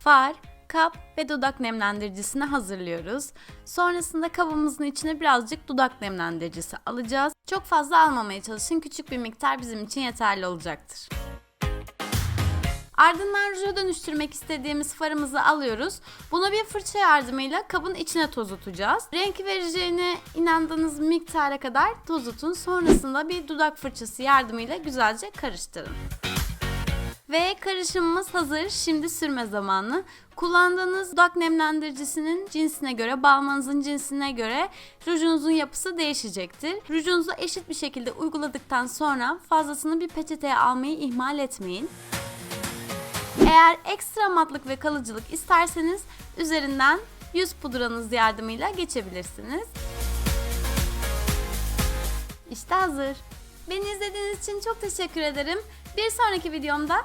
Far, kap ve dudak nemlendiricisini hazırlıyoruz. Sonrasında kabımızın içine birazcık dudak nemlendiricisi alacağız. Çok fazla almamaya çalışın. Küçük bir miktar bizim için yeterli olacaktır. Ardından ruja dönüştürmek istediğimiz farımızı alıyoruz. Bunu bir fırça yardımıyla kabın içine tozutacağız. Renk vereceğine inandığınız miktara kadar tozutun. Sonrasında bir dudak fırçası yardımıyla güzelce karıştırın. Ve karışımımız hazır. Şimdi sürme zamanı. Kullandığınız dudak nemlendiricisinin cinsine göre, balmanızın cinsine göre rujunuzun yapısı değişecektir. Rujunuzu eşit bir şekilde uyguladıktan sonra fazlasını bir peçeteye almayı ihmal etmeyin. Eğer ekstra matlık ve kalıcılık isterseniz üzerinden yüz pudranız yardımıyla geçebilirsiniz. İşte hazır. Beni izlediğiniz için çok teşekkür ederim. Bir sonraki videomda